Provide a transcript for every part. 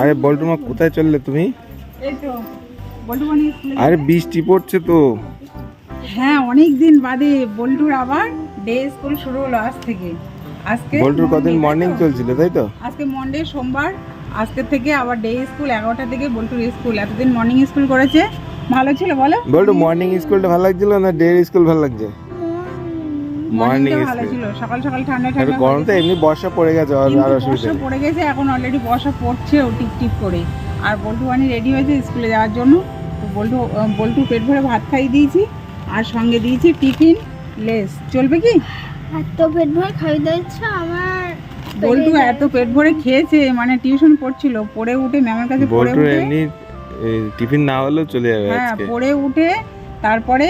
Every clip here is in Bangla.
আরে বল্টু মা কোথায় চললে তুমি? আরে বৃষ্টি পড়ছে তো। হ্যাঁ অনেক দিন বাদে বল্টুর আবার ডে স্কুল শুরু হলো আজ থেকে। আজকে বল্টুর কদিন মর্নিং চলছিল তাই তো? আজকে মন্ডে সোমবার আজকে থেকে আবার ডে স্কুল এগারোটা থেকে বল্টুর স্কুল এতদিন মর্নিং স্কুল করেছে। ভালো ছিল বলো? বল্টু মর্নিং স্কুলটা ভালো লাগছিল না? ডে স্কুল ভালো লাগছে? মর্নিং ভালো ছিল। সকাল সকাল ঠান্ডা ঠান্ডা গরম তো এমনি বর্ষা পড়ে গেছে আর বর্ষা পড়ে গেছে এখন অলরেডি বর্ষা পড়ছেও টিপ টিপ করে। আর বল্টু বানি রেডি হয়েছে স্কুলে যাওয়ার জন্য। তো বল্টু বল্টু পেট ভরে ভাত খাইয়ে দিয়েছি আর সঙ্গে দিয়েছি টিফিন লেস। চলবে কি? এত পেট ভরে খাইয়ে আমার বল্টু এত পেট ভরে খেয়েছে মানে টিউশন পড়ছিল পড়ে উঠে ম্যামের কাছে পড়ে উঠে। টিফিন না হলেও চলে যাবে হ্যাঁ পড়ে উঠে তারপরে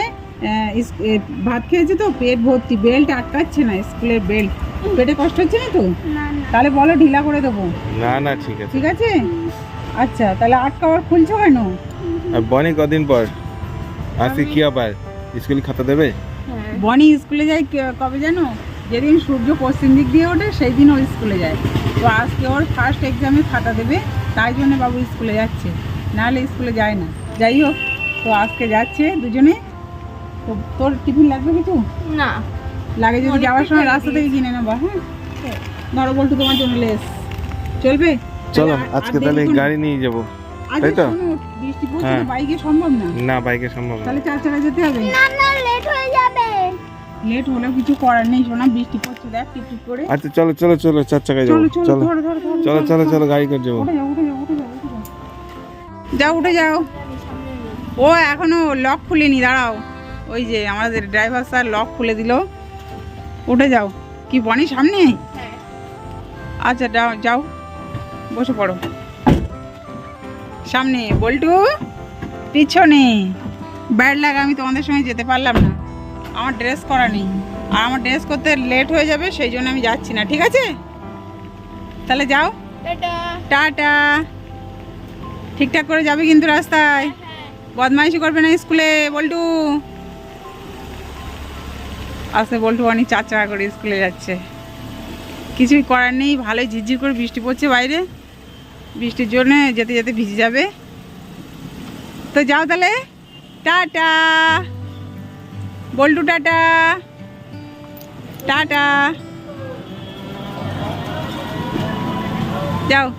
ভাত খেয়েছে তো পেট ভর্তি বেল্ট আটকাচ্ছে না স্কুলের বেল্ট। পেটে কষ্ট হচ্ছে না তো? না না। তাহলে বলো ঢিলা করে দেবো। না না ঠিক আছে। ঠিক আছে? আচ্ছা তাহলে আটকাওয়ার খুলছো কেন? বনি কদিন পর? আজকে কি আবার স্কুল খাতা দেবে? হ্যাঁ। বনি স্কুলে যায় কে- কবে জানো? যেদিন সূর্য পশ্চিম দিক দিয়ে ওঠে সেই দিন ও স্কুলে যায়। তো আজকে ওর ফার্স্ট এক্সামে খাতা দেবে তাই জন্য বাবু স্কুলে যাচ্ছে। নাহলে স্কুলে যায় না। যাই হোক তো আজকে যাচ্ছে দুজনে। তো তোর টিফিন লাগবে কিছু না। লাগে যদি যাওয়ার সময় রাস্তা থেকে কিনে নেবা হ্যাঁ? ধরো বলতো তোমার জন্য লেস। চলবে? চলো আজকে তাহলে। গাড়ি নিয়ে যাব। আচ্ছা, তাই তো? বৃষ্টি পড়ছে হ্যাঁ। বাইকে সম্ভব না। না বাইকে সম্ভব না। তাহলে চার চাকা যেতে হবে। না না লেট হয়ে যাবে। লেট হলেও কিছু করার নেই শোনা বৃষ্টি পড়ছে দেখ টিপ টিপ করে। আচ্ছা চলো চলো চলো চার চাকায় যাব। চলো চলো চলো। ধরো ধরো ধরো চলো চলো চলো গাড়ি করে যাব। যাও উঠে যাও উঠে যাও উঠে যাও। যাও উঠে যাও। ও এখনও লক খুলেনি দাঁড়াও। ওই যে আমাদের ড্রাইভার স্যার লক খুলে দিল। উঠে যাও। কি বনি সামনে? আচ্ছা যাও যাও। বসে পড়ো। সামনে বল্টু পিছনে। ব্যাড লাগে আমি তোমাদের সঙ্গে যেতে পারলাম না। আমার ড্রেস করা নেই। আর আমার ড্রেস করতে লেট হয়ে যাবে সেই জন্য আমি যাচ্ছি না ঠিক আছে? তাহলে যাও। টাটা। ঠিকঠাক করে যাবে কিন্তু রাস্তায়। বদমাইশি করবে না স্কুলে বল্টু। আসতে বল্টু অনেক চার চাকা করে স্কুলে যাচ্ছে। কিছুই করার নেই, ভালোই ঝিরঝির করে বৃষ্টি পড়ছে বাইরে। বৃষ্টির জন্য যেতে যেতে ভিজে যাবে। তো যাও তাহলে। টাটা। বল্টু, টাটা। টাটা। যাও।